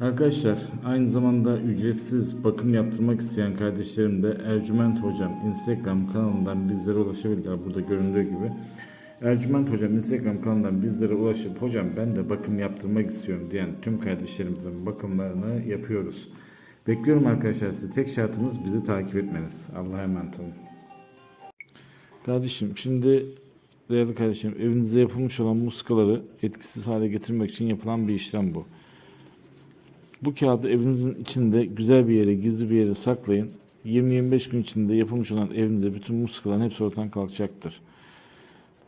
Arkadaşlar aynı zamanda ücretsiz bakım yaptırmak isteyen kardeşlerim de Ercüment Hocam Instagram kanalından bizlere ulaşabilirler. Burada göründüğü gibi. Ercüment Hocam Instagram kanalından bizlere ulaşıp hocam ben de bakım yaptırmak istiyorum diyen tüm kardeşlerimizin bakımlarını yapıyoruz. Bekliyorum arkadaşlar sizi. Tek şartımız bizi takip etmeniz. Allah'a emanet olun. Kardeşim şimdi değerli kardeşim evinizde yapılmış olan muskaları etkisiz hale getirmek için yapılan bir işlem bu. Bu kağıdı evinizin içinde güzel bir yere, gizli bir yere saklayın. 20-25 gün içinde yapılmış olan evinizde bütün muskaların hepsi ortadan kalkacaktır.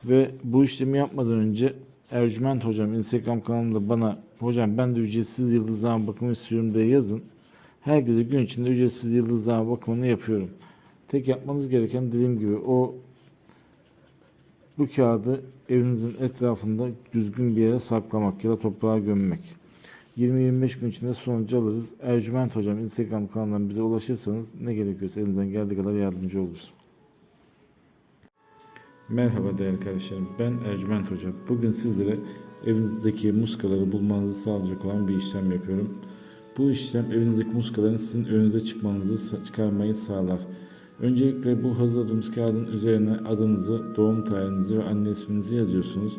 Ve bu işlemi yapmadan önce Ercüment Hocam Instagram kanalında bana hocam ben de ücretsiz yıldızlama bakımı istiyorum diye yazın. Herkese gün içinde ücretsiz yıldızlama bakımını yapıyorum. Tek yapmanız gereken dediğim gibi o bu kağıdı evinizin etrafında düzgün bir yere saklamak ya da toprağa gömmek. 20-25 gün içinde sonucu alırız. Ercüment Hocam Instagram kanalından bize ulaşırsanız ne gerekiyorsa elinizden geldiği kadar yardımcı oluruz. Merhaba değerli kardeşlerim. Ben Ercüment Hoca. Bugün sizlere evinizdeki muskaları bulmanızı sağlayacak olan bir işlem yapıyorum. Bu işlem evinizdeki muskaların sizin önünüze çıkmanızı çıkarmayı sağlar. Öncelikle bu hazırladığımız kağıdın üzerine adınızı, doğum tarihinizi ve anne isminizi yazıyorsunuz.